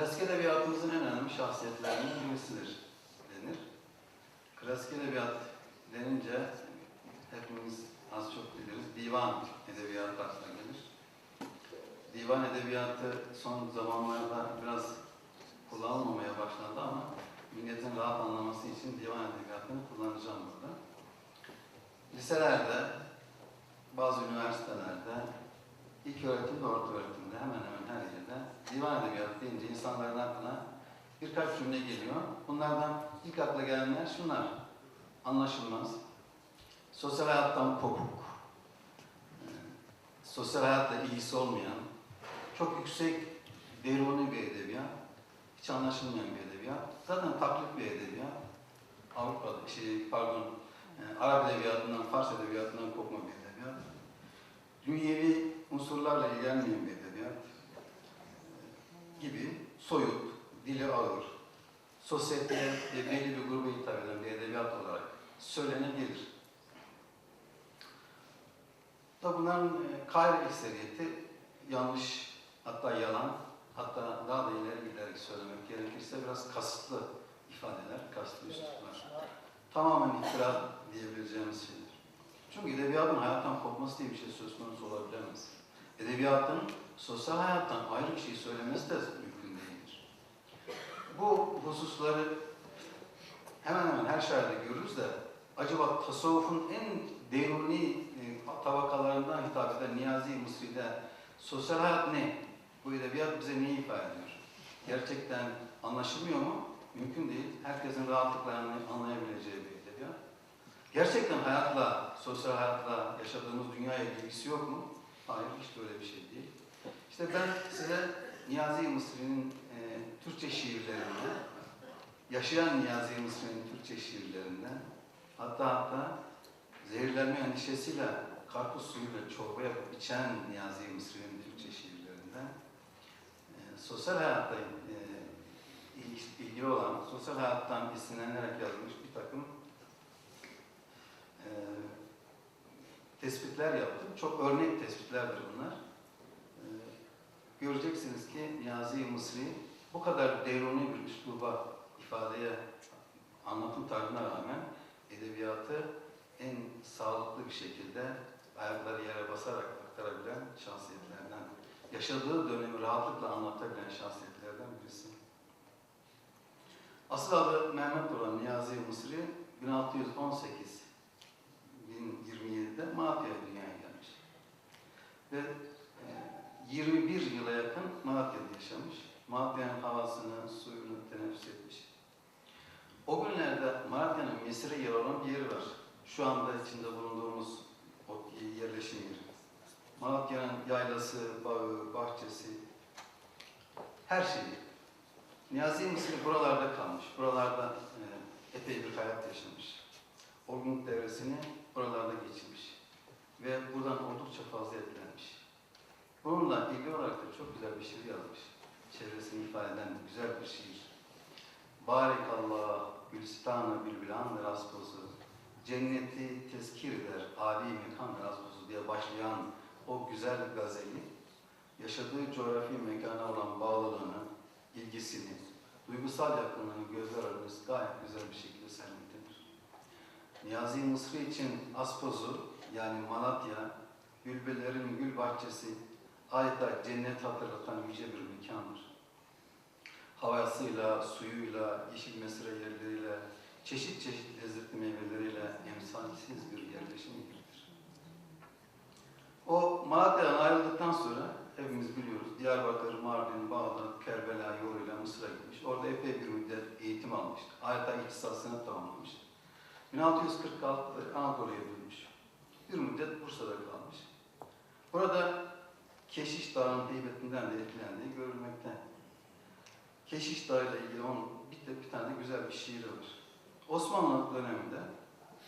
Klasik edebiyatımızın en önemli şahsiyetlerinden birisidir denir. Klasik edebiyat denince hepimiz az çok biliriz. Divan edebiyatı aklına gelir. Divan edebiyatı son zamanlarda biraz kullanılmamaya başlandı ama milletin rahat anlaması için divan edebiyatını kullanacağım burada. Liselerde, bazı üniversitelerde, ilk öğretimde, orta öğretimde hemen hemen her yerde divan edebiyatı deyince insanların aklına birkaç cümle geliyor. Bunlardan ilk akla gelenler şunlar. Anlaşılmaz, sosyal hayattan kopuk, e, sosyal hayatla ilgisi olmayan, çok yüksek deruni bir edebiyat, hiç anlaşılmayan bir edebiyat, zaten taklit bir edebiyat, Avrupa, şey, pardon, e, Arap edebiyatından, Fars edebiyatından kopma bir edebiyat, dünyevi unsurlarla ilgilenmeyen bir edebiyat gibi soyut, dili ağır, sosyeteye ve belli bir gruba hitap eden bir edebiyat olarak söylenebilir. Tabi bunların e, gayri ekseriyeti yanlış, hatta yalan, hatta daha da ileri giderek söylemek gerekirse biraz kasıtlı ifadeler, kasıtlı üsluplar. Tamamen iftira diyebileceğimiz şeyler. Çünkü edebiyatın hayattan kopması diye bir şey söz konusu olabilemez. Edebiyatın sosyal hayattan ayrı bir şey söylemesi de mümkün değildir. Bu hususları hemen hemen her şairde görürüz de acaba tasavvufun en deruni e, tabakalarından hitap eden Niyazi Mısri'de sosyal hayat ne? Bu edebiyat bize neyi ifade ediyor? Gerçekten anlaşılmıyor mu? Mümkün değil. Herkesin rahatlıkla anlay- anlayabileceği bir edebiyat. Gerçekten hayatla, sosyal hayatla yaşadığımız dünyaya ilgisi yok mu? Hayır, hiç de öyle bir şey değil. İşte ben size Niyazi Mısri'nin e, Türkçe şiirlerinden, yaşayan Niyazi Mısri'nin Türkçe şiirlerinden, hatta hatta zehirlenme endişesiyle karpuz suyuyla çorba yapıp içen Niyazi Mısri'nin Türkçe şiirlerinden, e, sosyal hayatta e, il- ilgili olan, sosyal hayattan esinlenerek yazılmış bir takım e, tespitler yaptım. Çok örnek tespitlerdir bunlar. E, göreceksiniz ki Niyazi Mısri bu kadar deruni bir üsluba, ifadeye, anlatım tarzına rağmen edebiyatı en sağlıklı bir şekilde ayakları yere basarak aktarabilen şahsiyetlerden, yaşadığı dönemi rahatlıkla anlatabilen şahsiyetlerden birisi. Asıl adı Mehmet olan Niyazi Mısri 1618 1027'de Malatya'ya dünyaya gelmiş. Ve e, 21 yıla yakın Malatya'da yaşamış. Malatya'nın havasını, suyunu teneffüs etmiş. O günlerde Malatya'nın Mesire yer olan bir yeri var. Şu anda içinde bulunduğumuz o yerleşim yeri. Malatya'nın yaylası, bağı, bahçesi, her şeyi. Niyazi Mısır buralarda kalmış. Buralarda e, epey bir hayat yaşamış. Olgunluk devresini buralarda geçirmiş. Ve buradan oldukça fazla etkilenmiş. Bununla ilgili olarak da çok güzel bir şiir yazmış. Çevresini ifade eden güzel bir şiir. Barikallah gülstanı bülbülan raspozu cenneti tezkir eder âli mekan raspozu diye başlayan o güzel gazeli yaşadığı coğrafi mekana olan bağlılığını, ilgisini, duygusal yakınlığını gözler önünde gayet güzel bir şekilde sermektedir. Niyazi Mısri için Aspozu yani Malatya, bülbüllerin gül bahçesi, adeta cennet hatırlatan yüce bir mekandır. Havasıyla, suyuyla, yeşil mesire yerleriyle, çeşit çeşit lezzetli meyveleriyle emsalsiz bir yerleşim yeridir. O Malatya'dan ayrıldıktan sonra hepimiz biliyoruz Diyarbakır, Mardin, Bağdat, Kerbela yoluyla Mısır'a gitmiş. Orada epey bir müddet eğitim almış. Adeta ihtisasını tamamlamış. 1646'da Anadolu'ya dönmüş. Bir müddet Bursa'da kalmış. Burada Keşiş Dağı'nın heybetinden de etkilendiği görülmekte. Keşiş Dağı ile ilgili onun bir, de, bir tane güzel bir şiiri var. Osmanlı döneminde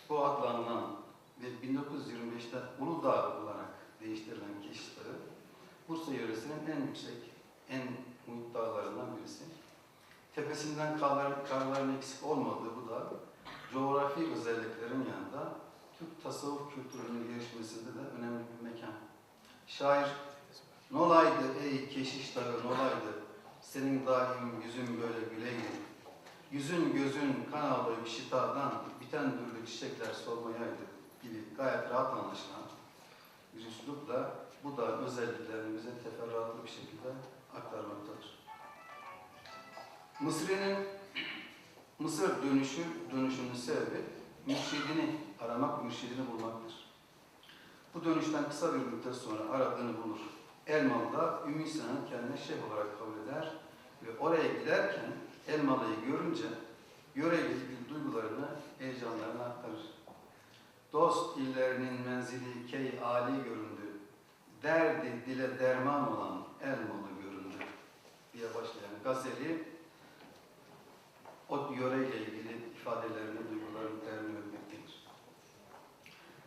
bu adlanan ve 1925'te Uludağ olarak değiştirilen Keşiş Dağı, Bursa yöresinin en yüksek, en muhit dağlarından birisi. Tepesinden karlar, karların eksik olmadığı bu dağ, coğrafi özelliklerin yanında Türk tasavvuf kültürünün gelişmesinde de önemli bir mekan. Şair, nolaydı ey keşiş dağı nolaydı, senin daim yüzün böyle güleydi. yüzün gözün kan ağlayıp şitadan biten türlü çiçekler solmayaydı gibi gayet rahat anlaşılan bir üslupla bu da özelliklerimizi teferruatlı bir şekilde aktarmaktadır. Mısri'nin Mısır dönüşü, dönüşünün sebebi mürşidini aramak, mürşidini bulmaktır. Bu dönüşten kısa bir müddet sonra aradığını bulur. Elmalı'da Ümmü Sinan'ı kendine şeyh olarak kabul eder ve oraya giderken Elmalı'yı görünce ilgili duygularını, heyecanlarını aktarır. Dost illerinin menzili key ali göründü. Derdi dile derman olan Elmalı göründü diye başlayan gazeli o yöreyle ilgili ifadelerini, duygularını termin etmektedir.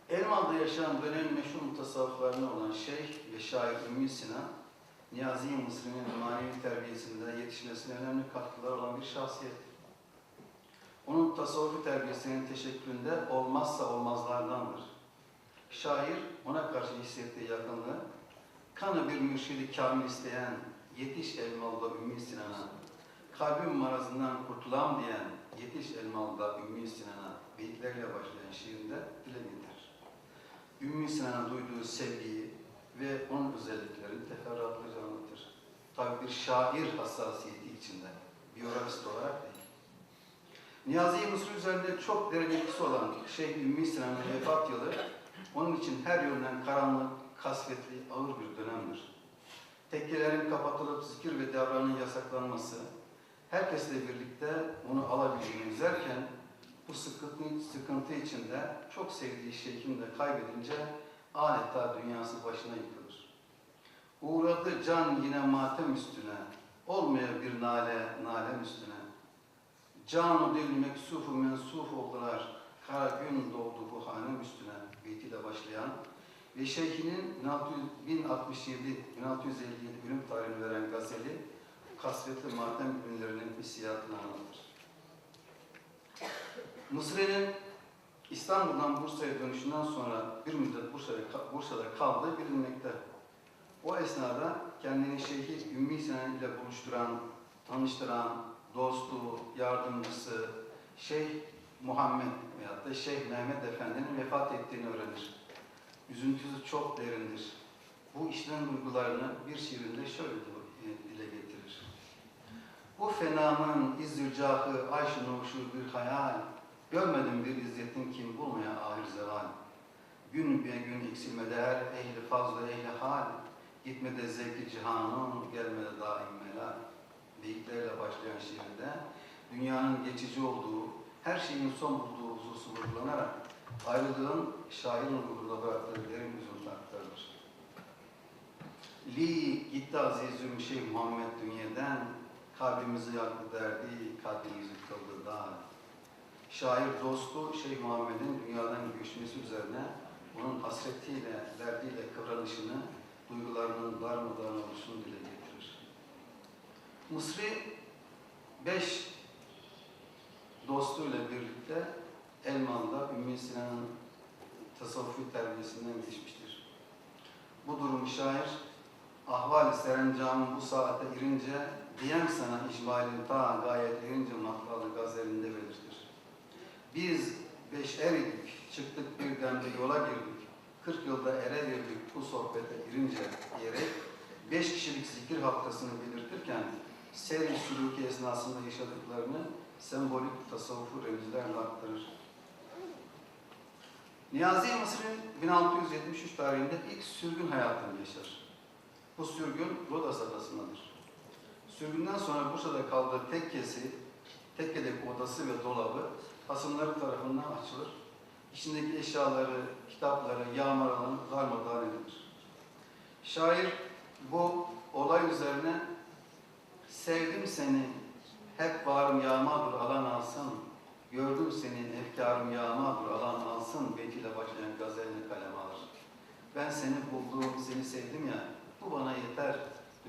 Elmalı'da yaşayan dönemin meşhur mutasavvıflarından olan Şeyh ve şair Ümmü Sinan, Niyazi Mısri'nin manevi terbiyesinde yetişmesine önemli katkılar olan bir şahsiyettir. Onun tasavvufi terbiyesinin teşekkülünde olmazsa olmazlardandır. Şair ona karşı hissettiği yakınlığı, kanı bir mürşidi kamil isteyen yetiş Elmalı'da Ümmü Sinan'a, kalbim marazından kurtulam diyen yetiş Elmalı'da Ümmü Sinan'a beyitlerle başlayan şiirinde dile getirir. Ümmü Sinan'a duyduğu sevgiyi ve onun özelliklerini teferruatlıca anlatır. Tabi bir şair hassasiyeti içinde, biyografist olarak değil. Niyazi Mısır üzerinde çok derin etkisi olan Şeyh Ümmü Sinan'ın vefat yılı, onun için her yönden karanlık, kasvetli, ağır bir dönemdir. Tekkelerin kapatılıp zikir ve davranın yasaklanması, herkesle birlikte onu alabildiğini izlerken, bu sıkıntı, sıkıntı içinde çok sevdiği şeyhini de kaybedince adeta dünyası başına yıkılır. Uğradı can yine matem üstüne, olmaya bir nale, nalem üstüne. Canu dil meksufu mensuf oldular, kara gün doğdu bu hanem üstüne beytiyle başlayan ve şeyhinin 1067, 1657 ölüm tarihini veren gazeli, kasvetli matem günlerinin hissiyatını anlatır. Mısri'nin İstanbul'dan Bursa'ya dönüşünden sonra bir müddet Bursa'da, Bursa'da kaldığı bilinmekte. O esnada kendini Şeyhi Ümmü Sinan ile buluşturan, tanıştıran, dostu, yardımcısı Şeyh Muhammed veyahut da Şeyh Mehmet Efendi'nin vefat ettiğini öğrenir. Üzüntüsü çok derindir. Bu işten duygularını bir şiirinde şöyle dile getirir. Bu fenanın izzülcahı, ayş nuşu bir hayal, Görmedim bir izzetin kim bulmaya ahir zeval. Gün be gün eksilmede her ehli fazla ehli hal. Gitmede zevki cihanın, gelmede daim melal. Beyitlerle başlayan şiirde dünyanın geçici olduğu, her şeyin son bulduğu hususu vurgulanarak ayrılığın şairin ruhunda bıraktığı derin üzüntü aktarılır. Li gitti azizüm Şeyh Muhammed dünyadan, kalbimizi yaktı derdi, kalbimizi kıldı dağ. Şair dostu Şeyh Muhammed'in dünyadan göçmesi üzerine onun hasretiyle, derdiyle kıvranışını, duygularının darmadağın oluşunu dile getirir. Mısri beş dostuyla birlikte Elman'da Ümmü Sinan'ın tasavvufi terbiyesinden geçmiştir. Bu durum şair ahval-i bu saate irince diyem sana icmalin ta gayet erince matlalı gazelinde belirtir. Biz beş er idik, çıktık bir yola girdik. Kırk yılda ere girdik bu sohbete girince diyerek beş kişilik zikir haftasını belirtirken seyri sülûki esnasında yaşadıklarını sembolik tasavvufu remizlerle aktarır. Niyazi Mısır'ın 1673 tarihinde ilk sürgün hayatını yaşar. Bu sürgün Rodas adasındadır. Sürgünden sonra Bursa'da kaldığı tekkesi, tekkedeki odası ve dolabı hasımları tarafından açılır. İçindeki eşyaları, kitapları yağmalanan darmadağın edilir. Şair bu olay üzerine sevdim seni, hep varım yağmadır alan alsın, gördüm senin efkarım yağmadır alan alsın beytiyle başlayan gazelini kaleme alır. Ben seni buldum, seni sevdim ya, bu bana yeter.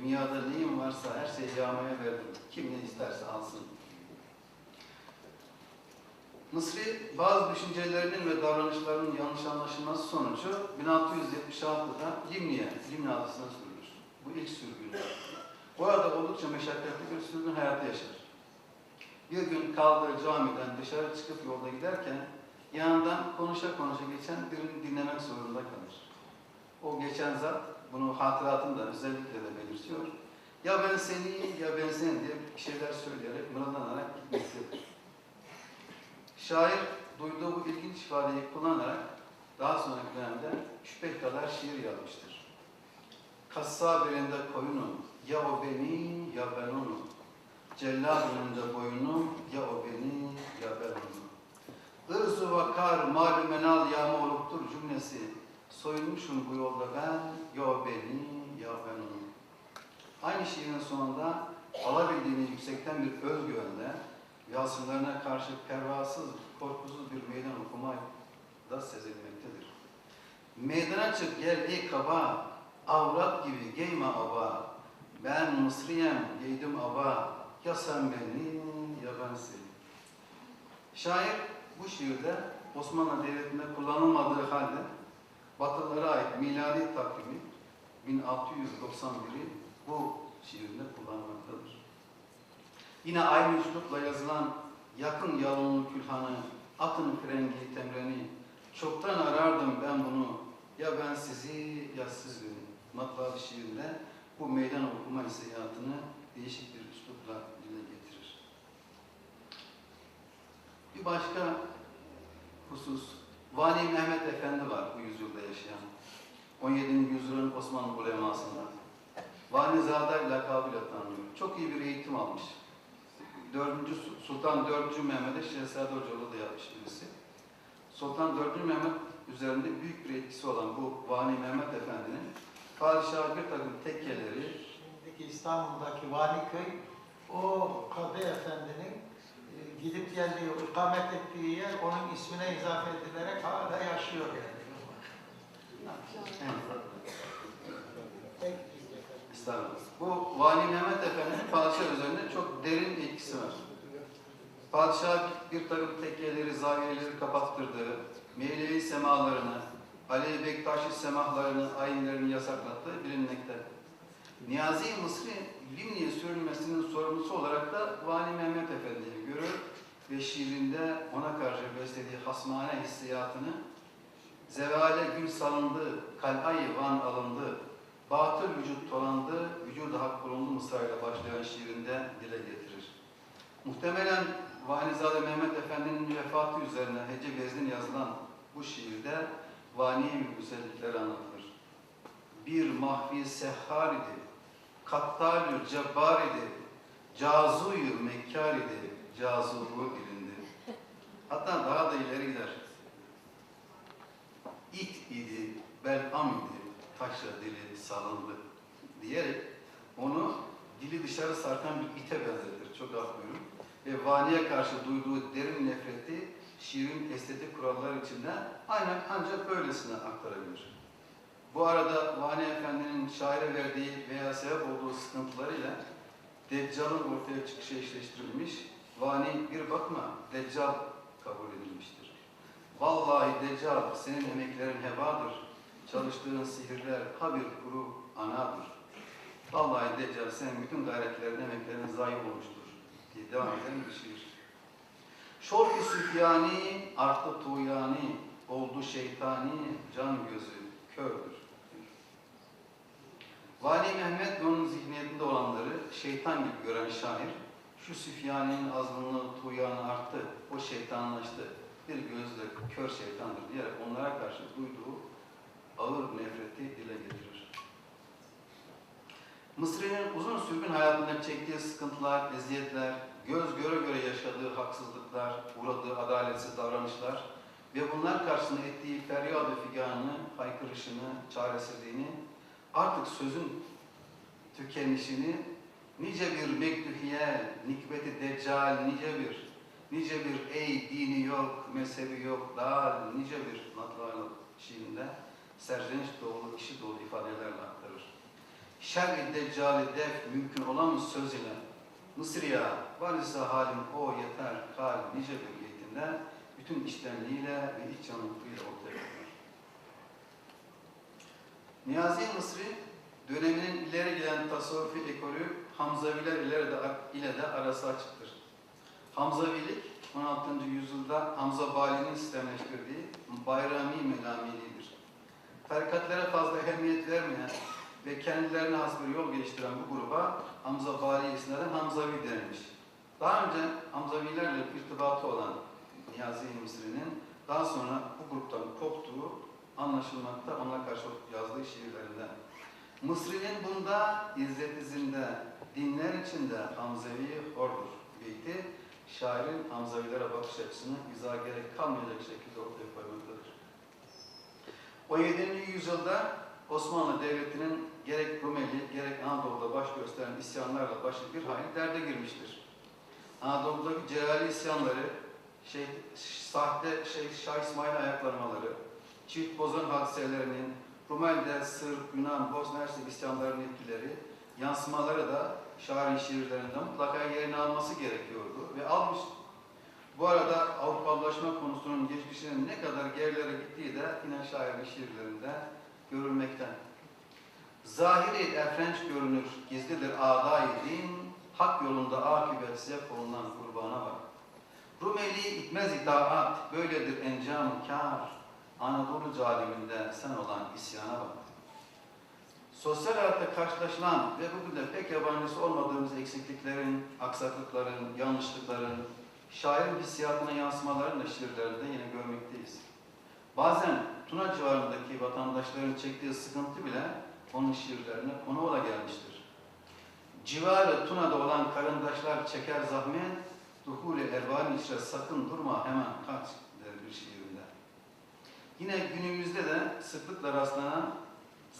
Dünyada neyim varsa her şeyi yağmaya verdim. Kim ne isterse alsın. Mısri bazı düşüncelerinin ve davranışlarının yanlış anlaşılması sonucu 1676'da Limni'ye, Limni adasına sürülür. Bu ilk sürgün. Bu arada oldukça meşakkatli bir sürgün hayatı yaşar. Bir gün kaldığı camiden dışarı çıkıp yolda giderken yanından konuşa konuşa geçen birini dinlemek zorunda kalır. O geçen zat bunu hatıratında özellikle de belirtiyor. Ya ben seni ya ben seni diye bir şeyler söyleyerek mırıldanarak gitmektedir. Şair duyduğu bu ilginç ifadeyi kullanarak daha sonraki dönemde beş kadar şiir yazmıştır. Kassab elinde koyunum, ya o beni ya ben onu. Cellad önünde boynum, ya o beni ya ben onu. Irz-ı vakar, mal menal yağmurluktur cümlesi. Soyunmuşum bu yolda ben, ya beni ya ben onu. Aynı şiirin sonunda alabildiğini yüksekten bir özgüvenle yasımlarına karşı pervasız, korkusuz bir meydan okuma da sezilmektedir. Meydana çık gel ey kaba, avrat gibi giyme aba. Ben Mısriyem, giydim aba. Ya sen beni, ya ben seni. Şair bu şiirde Osmanlı Devleti'nde kullanılmadığı halde Batılılara ait miladi takvimi 1691'i bu şiirinde kullanmaktadır. Yine aynı üslupla yazılan yakın yalınlı külhanı, atın frengi temreni, çoktan arardım ben bunu, ya ben sizi ya siz beni. Matbaa şiirinde bu meydan okuma hissiyatını değişik bir üslupla dile getirir. Bir başka husus, Vani Mehmet Efendi var bu yüzyılda yaşayan. 17. yüzyılın Osmanlı ulemasında. Vanizade lakabıyla tanınıyor. Çok iyi bir eğitim almış. 4. Sultan 4. Mehmet'e Şehzade Hocalı da yapmış birisi. Sultan 4. Mehmet üzerinde büyük bir etkisi olan bu Vani Mehmet Efendi'nin padişahı bir takım tekkeleri Şimdiki İstanbul'daki Valiköy o Kadı Efendi'nin gidip geldiği, ikamet ettiği yer onun ismine izafe edilerek hala yaşıyor yani. Evet. Estağfurullah. Bu Vali Mehmet Efendi'nin padişah üzerinde çok derin etkisi var. Padişah bir takım tekkeleri, zaviyeleri kapattırdığı, Mevlevi semalarını, Alevi Bektaşi semahlarını, ayinlerini yasaklattığı bilinmekte. Niyazi Mısri, Limni'ye sürülmesinin sorumlusu olarak da Vali Mehmet Efendi'yi görür ve şiirinde ona karşı beslediği hasmane hissiyatını Zevale gül salındı, kal'ay van alındı, batıl vücut tolandı, vücuda hak bulundu mısrayla başlayan şiirinde dile getirir. Muhtemelen Vanizade Mehmet Efendi'nin vefatı üzerine Hece Bezdin yazılan bu şiirde vani güzellikleri anlatılır. Bir mahfi sehhar idi, kattalü cebbar idi, cazuyu mekkar idi, cazuhu dilindi. Hatta daha da ileri gider. İt idi, belham idi, taşla dili salındı diyerek onu dili dışarı sarkan bir ite benzetir. Çok affediyorum. Ve vaniye karşı duyduğu derin nefreti şiirin estetik kuralları içinde aynen ancak böylesine aktarabilir. Bu arada Vani Efendi'nin şaire verdiği veya sebep olduğu sıkıntılarıyla Deccal'ın ortaya çıkışı eşleştirilmiş. Vani bir bakma Deccal kabul edilmiştir. Vallahi Deccal senin emeklerin hebadır. Çalıştığın sihirler habir kuru anadır. Vallahi Deccal senin bütün gayretlerin, emeklerin zayi olmuştur diye devam eden bir şiir. Şork-ı süfyani, arttı tuğyani, oldu şeytani, can gözü kördür. Vali Mehmet ve onun zihniyetinde olanları şeytan gibi gören şair, şu süfyaninin azınlığı, tuğyanı arttı, o şeytanlaştı, bir gözle kör şeytandır diyerek onlara karşı duyduğu ağır nefreti dile getirir. Mısri'nin uzun sürgün hayatında çektiği sıkıntılar, eziyetler, göz göre göre yaşadığı haksızlıklar, uğradığı adaletsiz davranışlar ve bunlar karşısında ettiği feryat-ı figanını, haykırışını, çaresizliğini, artık sözün tükenişini, nice bir mektuhiye, nikbeti deccal, nice bir, nice bir ey dini yok, mezhebi yok, dal, nice bir matlalı şiirinde serzenç dolu, işi dolu ifadelerle aktarır. Şer-i deccali def mümkün olan mı söz ile Mısırya, varsa halim o yeter kal nice bir beytinde bütün içtenliğiyle ve iç yanıklığıyla ortaya koyar. Niyazi Mısri döneminin ileri gelen tasavvufi ekolü Hamzaviler ile de, ile de arası açıktır. Hamzavilik 16. yüzyılda Hamza Bali'nin sistemleştirdiği bayrami melamilidir. Tarikatlara fazla ehemmiyet vermeyen ve kendilerine has bir yol geliştiren bu gruba Hamza Bali isimlerden Hamzavi denilmiş. Daha önce Hamzavilerle irtibatı olan Niyazi Mısri'nin daha sonra bu gruptan koptuğu anlaşılmakta ona karşı yazdığı şiirlerinden. Mısri'nin bunda İzzet izinde, dinler içinde Hamzevi hordur. Beyti, şairin Hamzavilere bakış açısını izah gerek kalmayacak şekilde ortaya koymaktadır. 17. yüzyılda Osmanlı Devleti'nin gerek Rumeli, gerek Anadolu'da baş gösteren isyanlarla başı bir hayli derde girmiştir. Anadolu'daki Celali isyanları, şey, sahte şey, Şah İsmail ayaklanmaları, çift bozan hadiselerinin, Rumeli'de Sırp, Yunan, Bosna Hersek isyanlarının etkileri, yansımaları da şairin şiirlerinde mutlaka yerini alması gerekiyordu ve almış. Bu arada Avrupalılaşma konusunun geçmişinin ne kadar gerilere gittiği de yine şairin şiirlerinde görülmekte. Zahiri efrenç görünür, gizlidir adayı din, hak yolunda akıbet size konulan kurbana bak. Rumeli itmez itaat, böyledir encam kar. Anadolu caliminde sen olan isyana bak. Sosyal hayatta karşılaşılan ve bugün de pek yabancısı olmadığımız eksikliklerin, aksaklıkların, yanlışlıkların, şairin hissiyatına yansımalarını da şiirlerinde yine görmekteyiz. Bazen Tuna civarındaki vatandaşların çektiği sıkıntı bile onun şiirlerine konu ola gelmiştir. Civarı Tuna'da olan karındaşlar çeker zahmet, duhul-i ervan içre sakın durma hemen kaç der bir şiirinde. Yine günümüzde de sıklıkla rastlanan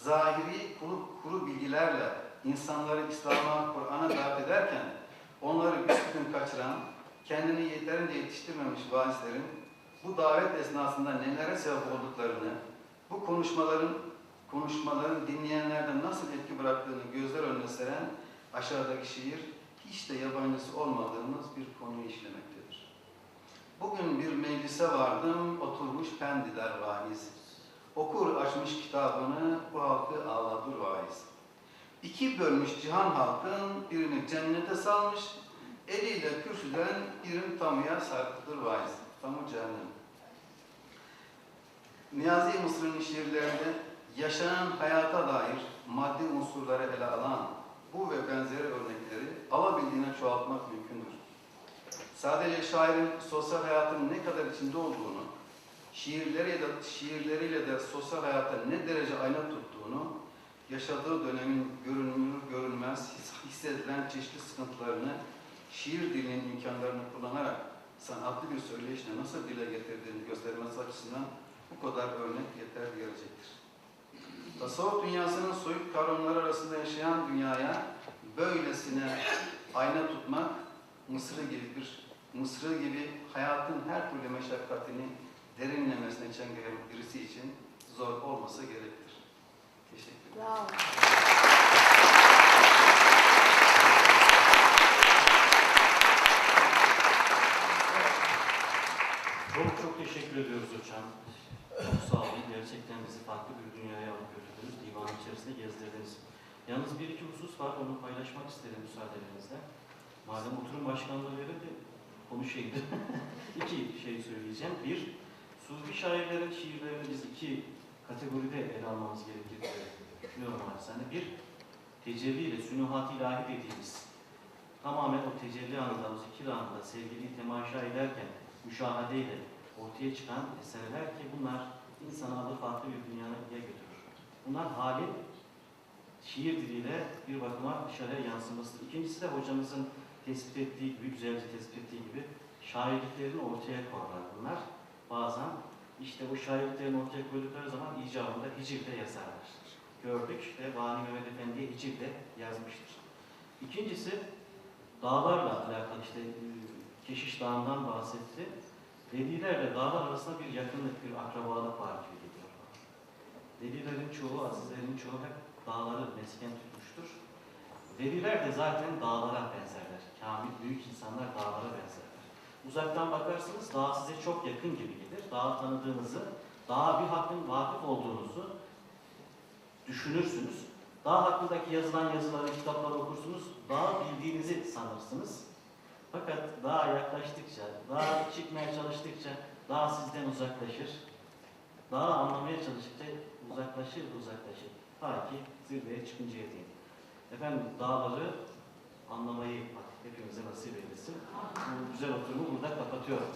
zahiri kuru, kuru bilgilerle insanları İslam'a, Kur'an'a davet ederken onları büsbütün kaçıran, kendini yeterince yetiştirmemiş vaizlerin bu davet esnasında nelere sebep olduklarını, bu konuşmaların konuşmaların dinleyenlerden nasıl etki bıraktığını gözler önüne seren aşağıdaki şiir hiç de yabancısı olmadığımız bir konuyu işlemektedir. Bugün bir meclise vardım, oturmuş pendiler vaiz. Okur açmış kitabını, bu halkı ağladır vaiz. İki bölmüş cihan halkın, birini cennete salmış, eliyle kürsüden birini tamuya sarkıtır vaiz. Tamu cehennem. Niyazi Mısır'ın şiirlerinde yaşanan hayata dair maddi unsurları ele alan bu ve benzeri örnekleri alabildiğine çoğaltmak mümkündür. Sadece şairin sosyal hayatın ne kadar içinde olduğunu, şiirleriyle de, şiirleriyle de sosyal hayata ne derece ayna tuttuğunu, yaşadığı dönemin görünür görünmez hissedilen çeşitli sıkıntılarını şiir dilinin imkanlarını kullanarak sanatlı bir söyleyişle nasıl dile getirdiğini göstermesi açısından bu kadar örnek yeter gelecektir. Tasavvuf dünyasının soyut kavramları arasında yaşayan dünyaya böylesine ayna tutmak Mısır'ı gibi bir Mısır'ı gibi hayatın her türlü meşakkatini derinlemesine çengileyen birisi için zor olmasa gerektir. Teşekkür ederim. Bravo. Çok çok teşekkür ediyoruz hocam. Çok sağ olun. Gerçekten bizi farklı bir dünyaya alıp götürdünüz. Divan içerisinde gezdirdiniz. Yalnız bir iki husus var. Onu paylaşmak isterim müsaadenizle. Madem oturum başkanlığı verildi, konuşayım. iki şey söyleyeceğim. Bir, Sufi şairlerin şiirlerini biz iki kategoride ele almamız gerekir diye düşünüyorum naçizane. Bir, tecelli ile sünuhat ilahi dediğimiz tamamen o tecelli anında, o zikir anında sevgiliyi temaşa ederken müşahadeyle ortaya çıkan eserler ki bunlar insanı alır farklı bir dünyaya götürür. Bunlar halin şiir diliyle bir bakıma dışarıya yansımasıdır. İkincisi de hocamızın tespit ettiği gibi, güzelce tespit ettiği gibi şairliklerini ortaya koyarlar bunlar. Bazen işte o şairliklerini ortaya koydukları zaman icabında hicivde yazarlar. Gördük ve Vani Mehmet Efendi'ye hicivde yazmıştır. İkincisi dağlarla alakalı işte e, Keşiş Dağı'ndan bahsetti. Velilerle dağlar arasında bir yakınlık, bir akrabalık var gibi geliyor. Velilerin çoğu, azizlerin çoğu hep dağları mesken tutmuştur. Veliler de zaten dağlara benzerler. Kamil, büyük insanlar dağlara benzerler. Uzaktan bakarsınız dağ size çok yakın gibi gelir. Dağı tanıdığınızı, dağa bir hakkın vakıf olduğunuzu düşünürsünüz. Dağ hakkındaki yazılan yazıları, kitapları okursunuz. Dağı bildiğinizi sanırsınız. Fakat daha yaklaştıkça, daha çıkmaya çalıştıkça daha sizden uzaklaşır. Daha anlamaya çalıştıkça uzaklaşır, uzaklaşır. Ta ki zirveye çıkıncaya değin. Efendim dağları anlamayı hepimize nasip eylesin. Bu güzel oturumu burada kapatıyorum.